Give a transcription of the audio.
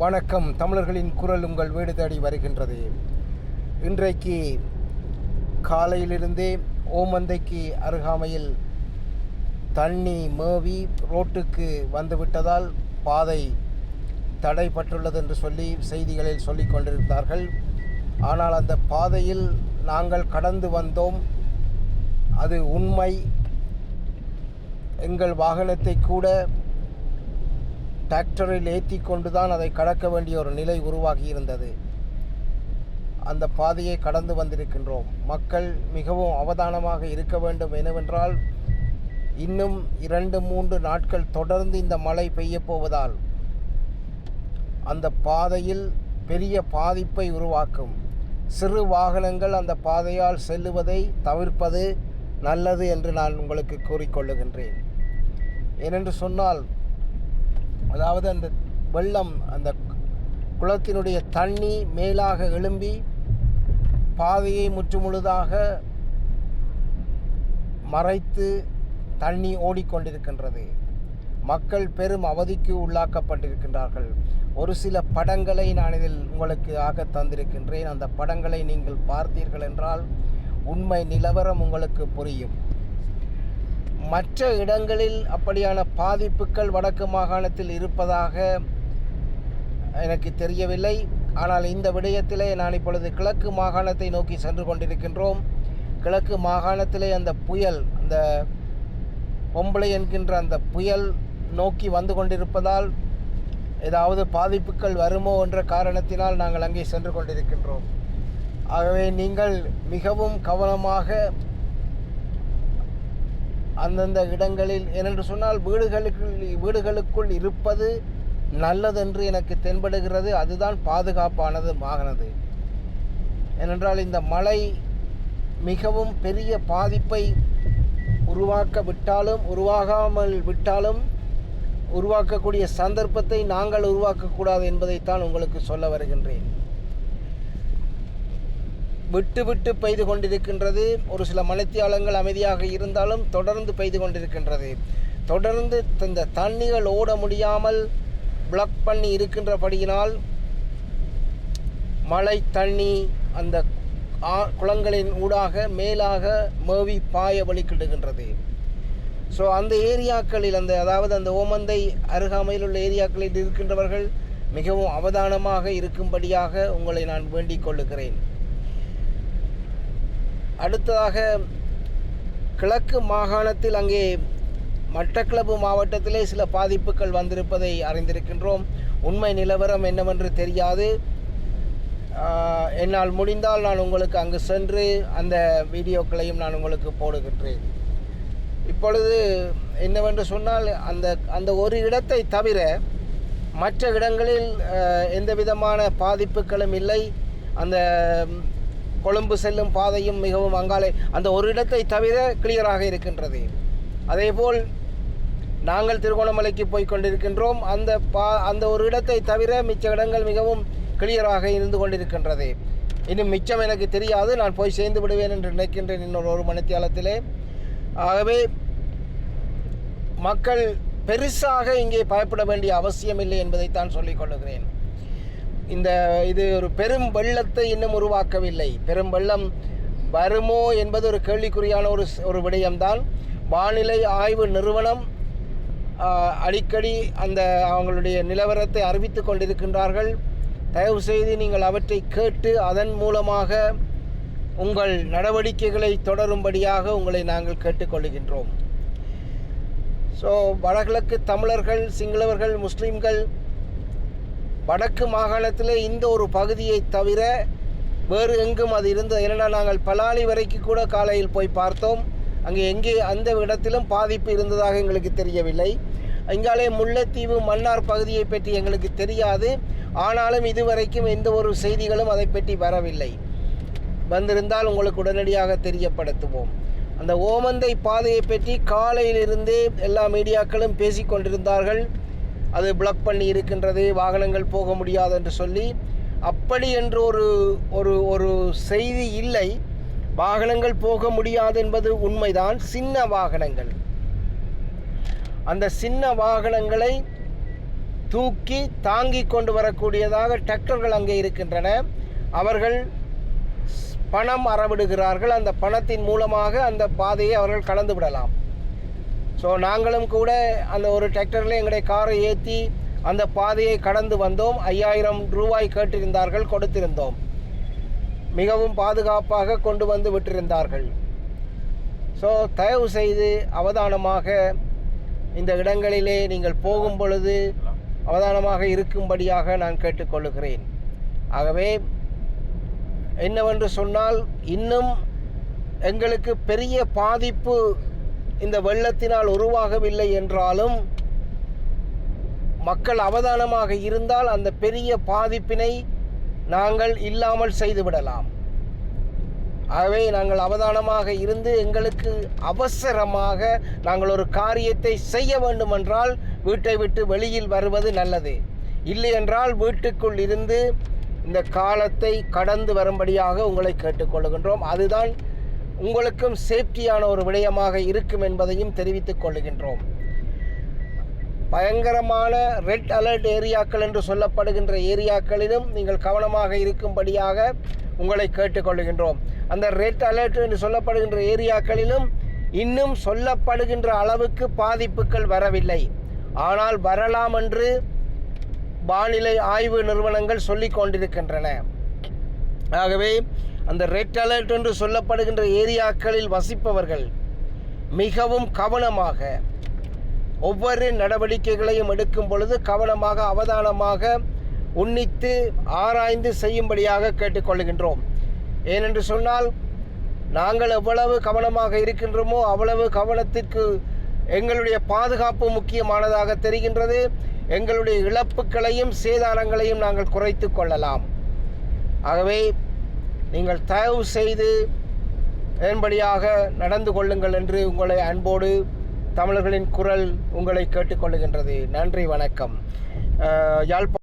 வணக்கம். தமிழர்களின் குரல் உங்கள் வீடு தேடி வருகின்றது. இன்றைக்கு காலையிலிருந்தே ஓமந்தைக்கு அருகாமையில் தண்ணி மேவி ரோட்டுக்கு வந்துவிட்டதால் பாதை தடைப்பட்டுள்ளது என்று சொல்லி செய்திகளில் சொல்லிக் கொண்டிருந்தார்கள். ஆனால் அந்த பாதையில் நாங்கள் கடந்து வந்தோம். அது உண்மை. எங்கள் வாகனத்தை கூட டிராக்டரில் ஏற்றி கொண்டு தான் அதை கடக்க வேண்டிய ஒரு நிலை உருவாகி இருந்தது அந்த பாதையை கடந்து வந்திருக்கின்றோம். மக்கள் மிகவும் அவதானமாக இருக்க வேண்டும் என்னவென்றால் இன்னும் இரண்டு மூன்று நாட்கள் தொடர்ந்து இந்த மழை பெய்யப் போவதால் அந்த பாதையில் பெரிய பாதிப்பை உருவாக்கும். சிறு வாகனங்கள் அந்த பாதையால் செல்லுவதை தவிர்ப்பது நல்லது என்று நான் உங்களுக்கு கூறிக்கொள்ளுகின்றேன் ஏனென்று சொன்னால் அதாவது அந்த வெள்ளம் அந்த குளத்தினுடைய தண்ணி மேலாக எழும்பி பாதையை முற்றுமுழுதாக மறைத்து தண்ணி ஓடிக்கொண்டிருக்கின்றது. மக்கள் பெரும் அவதிக்கு உள்ளாக்கப்பட்டிருக்கின்றார்கள். ஒரு சில படங்களை நான் இதில் உங்களுக்கு ஆக தந்திருக்கின்றேன். அந்த படங்களை நீங்கள் பார்த்தீர்கள் என்றால் உண்மை நிலவரம் உங்களுக்கு புரியும். மற்ற இடங்களில் அப்படியான பாதிப்புகள் வடக்கு மாகாணத்தில் இருப்பதாக எனக்கு தெரியவில்லை. ஆனால் இந்த விடயத்திலே நான் இப்பொழுது கிழக்கு மாகாணத்தை நோக்கி சென்று கொண்டிருக்கின்றோம். கிழக்கு மாகாணத்திலே அந்த புயல் அந்த பொம்பளை என்கின்ற அந்த புயல் நோக்கி வந்து கொண்டிருப்பதால் ஏதாவது பாதிப்புகள் வருமோ என்ற காரணத்தினால் நாங்கள் அங்கே சென்று கொண்டிருக்கின்றோம். ஆகவே நீங்கள் மிகவும் கவனமாக அந்தந்த இடங்களில் ஏனென்று சொன்னால் வீடுகளுக்குள் வீடுகளுக்குள் இருப்பது நல்லதென்று எனக்கு தென்படுகிறது. அதுதான் பாதுகாப்பானது ஆகினது ஏனென்றால் இந்த மழை மிகவும் பெரிய பாதிப்பை உருவாக்க விட்டாலும் உருவாகாமல் விட்டாலும் உருவாக்கக்கூடிய சந்தர்ப்பத்தை நாங்கள் உருவாக்கக்கூடாது என்பதைத்தான் உங்களுக்கு சொல்ல வருகின்றேன். விட்டு விட்டு பெய்து கொண்டிருக்கின்றது. ஒரு சில மலைத்தியாலங்கள் அமைதியாக இருந்தாலும் தொடர்ந்து பெய்து கொண்டிருக்கின்றது. தொடர்ந்து இந்த தண்ணிகள் ஓட முடியாமல் பிளாக் பண்ணி இருக்கின்றபடியினால் மழை தண்ணி அந்த ஆ- குளங்களின் ஊடாக மேலாக மேவி பாய வழிக்கிடுகின்றது. ஸோ அந்த ஏரியாக்களில் அந்த அதாவது அந்த ஓமந்தை அருகாமையில் உள்ள ஏரியாக்களில் இருக்கின்றவர்கள் மிகவும் அவதானமாக இருக்கும்படியாக உங்களை நான் வேண்டிக் கொள்ளுகிறேன். அடுத்ததாக கிழக்கு மாகாணத்தில் அங்கே மட்டக்களப்பு மாவட்டத்திலே சில பாதிப்புகள் வந்திருப்பதை அறிந்திருக்கின்றோம். உண்மை நிலவரம் என்னவென்று தெரியாது. என்னால் முடிந்தால் நான் உங்களுக்கு அங்கு சென்று அந்த வீடியோக்களையும் நான் உங்களுக்கு போடுகின்றேன். இப்பொழுது என்னவென்று சொன்னால் அந்த அந்த ஒரு இடத்தை தவிர மற்ற இடங்களில் எந்த விதமான பாதிப்புகளும் இல்லை. அந்த கொழும்பு செல்லும் பாதையும் மிகவும் அங்காலே அந்த ஒரு இடத்தை தவிர கிளியராக இருக்கின்றது. அதேபோல் நாங்கள் திருகோணமலைக்கு போய் கொண்டிருக்கின்றோம். அந்த பா அந்த ஒரு இடத்தை தவிர மிச்ச இடங்கள் மிகவும் கிளியராக இருந்து கொண்டிருக்கின்றது. இன்னும் மிச்சம் எனக்கு தெரியாது. நான் போய் சேர்ந்து விடுவேன் என்று நினைக்கின்றேன் இன்னொரு ஒரு மணித்தியாலத்திலே. ஆகவே மக்கள் பெருசாக இங்கே பயப்பட வேண்டிய அவசியம் இல்லை என்பதைத்தான் சொல்லிக் கொள்ளுகிறேன். இந்த இது ஒரு பெரும் வெள்ளத்தை இன்னும் உருவாக்கவில்லை. பெரும் வெள்ளம் வருமோ என்பது ஒரு கேள்விக்குறியான ஒரு ஒரு விடயம்தான். வானிலை ஆய்வு நிறுவனம் அடிக்கடி அந்த அவங்களுடைய நிலவரத்தை அறிவித்து கொண்டிருக்கின்றார்கள். தயவு செய்து நீங்கள் அவற்றை கேட்டு அதன் மூலமாக உங்கள் நடவடிக்கைகளை தொடரும்படியாக உங்களை நாங்கள் கேட்டுக்கொள்கின்றோம் ஸோ வடகிழக்கு தமிழர்கள் சிங்களவர்கள் முஸ்லீம்கள் வடக்கு மாகாணத்தில் இந்த ஒரு பகுதியை தவிர வேறு எங்கும் அது இருந்தது. ஏன்னா நாங்கள் பலாலி வரைக்கும் கூட காலையில் போய் பார்த்தோம். அங்கே எங்கே அந்த இடத்திலும் பாதிப்பு இருந்ததாக எங்களுக்கு தெரியவில்லை. இங்காலே முல்லைத்தீவு மன்னார் பகுதியை பற்றி எங்களுக்கு தெரியாது. ஆனாலும் இதுவரைக்கும் எந்த ஒரு செய்திகளும் அதை பற்றி வரவில்லை. வந்திருந்தால் உங்களுக்கு உடனடியாக தெரியப்படுத்துவோம். அந்த ஓமந்தை பாதையை பற்றி காலையிலிருந்தே எல்லா மீடியாக்களும் பேசிக்கொண்டிருந்தார்கள் அது பிளாக் பண்ணி இருக்கின்றது வாகனங்கள் போக முடியாது என்று சொல்லி அப்படி என்று ஒரு ஒரு ஒரு செய்தி இல்லை. வாகனங்கள் போக முடியாது என்பது உண்மைதான். சின்ன வாகனங்கள். அந்த சின்ன வாகனங்களை தூக்கி தாங்கி கொண்டு வரக்கூடியதாக டிராக்டர்கள் அங்கே இருக்கின்றன. அவர்கள் பணம் அறவிடுகிறார்கள். அந்த பணத்தின் மூலமாக அந்த பாதையை அவர்கள் கடந்து விடலாம். ஸோ நாங்களும் கூட அந்த ஒரு டிராக்டரில் எங்களுடைய காரை ஏற்றி அந்த பாதையை கடந்து வந்தோம். ஐயாயிரம் ரூபாய் கேட்டிருந்தார்கள் கொடுத்திருந்தோம். மிகவும் பாதுகாப்பாக கொண்டு வந்து விட்டிருந்தார்கள். ஸோ தயவு செய்து அவதானமாக இந்த இடங்களிலே நீங்கள் போகும் பொழுது அவதானமாக இருக்கும்படியாக நான் கேட்டுக்கொள்கிறேன் ஆகவே என்னவென்று சொன்னால் இன்னும் எங்களுக்கு பெரிய பாதிப்பு இந்த வெள்ளத்தினால் உருவாகவில்லை என்றாலும் மக்கள் அவதானமாக இருந்தால் அந்த பெரிய பாதிப்பினை நாங்கள் இல்லாமல் செய்துவிடலாம். ஆகவே நாங்கள் அவதானமாக இருந்து எங்களுக்கு அவசரமாக நாங்கள் ஒரு காரியத்தை செய்ய வேண்டுமென்றால் வீட்டை விட்டு வெளியில் வருவது நல்லது. இல்லை என்றால் வீட்டுக்குள் இருந்து இந்த காலத்தை கடந்து வரும்படியாக உங்களை கேட்டுக்கொள்கின்றோம். அதுதான் உங்களுக்கும் சேஃப்டியான ஒரு விடயமாக இருக்கும் என்பதையும் தெரிவித்துக் கொள்கின்றோம். பயங்கரமான ரெட் அலர்ட் ஏரியாக்கள் என்று சொல்லப்படுகின்ற ஏரியாக்களிலும் நீங்கள் கவனமாக இருக்கும்படியாக உங்களை கேட்டுக்கொள்கின்றோம் அந்த ரெட் அலர்ட் என்று சொல்லப்படுகின்ற ஏரியாக்களிலும் இன்னும் சொல்லப்படுகின்ற அளவுக்கு பாதிப்புகள் வரவில்லை. ஆனால் வரலாம் என்று வானிலை ஆய்வு நிறுவனங்கள் சொல்லிக் கொண்டிருக்கின்றன. ஆகவே அந்த ரெட் அலர்ட் என்று சொல்லப்படுகின்ற ஏரியாக்களில் வசிப்பவர்கள் மிகவும் கவனமாக ஒவ்வொரு நடவடிக்கைகளையும் எடுக்கும் பொழுது கவனமாக அவதானமாக உன்னித்து ஆராய்ந்து செய்யும்படியாக கேட்டுக்கொள்கின்றோம். ஏனென்று சொன்னால் நாங்கள் எவ்வளவு கவனமாக இருக்கின்றோமோ அவ்வளவு கவனத்திற்கு எங்களுடைய பாதுகாப்பு முக்கியமானதாக தெரிகின்றது. எங்களுடைய இழப்புகளையும் சேதாரங்களையும் நாங்கள் குறைத்து கொள்ளலாம். ஆகவே நீங்கள் தயவு செய்து ஏன்படியாக நடந்து கொள்ளுங்கள் என்று உங்களை அன்போடு தமிழர்களின் குரல் உங்களை கேட்டுக்கொள்ளுகின்றது. நன்றி வணக்கம். யாழ்ப்பாணம்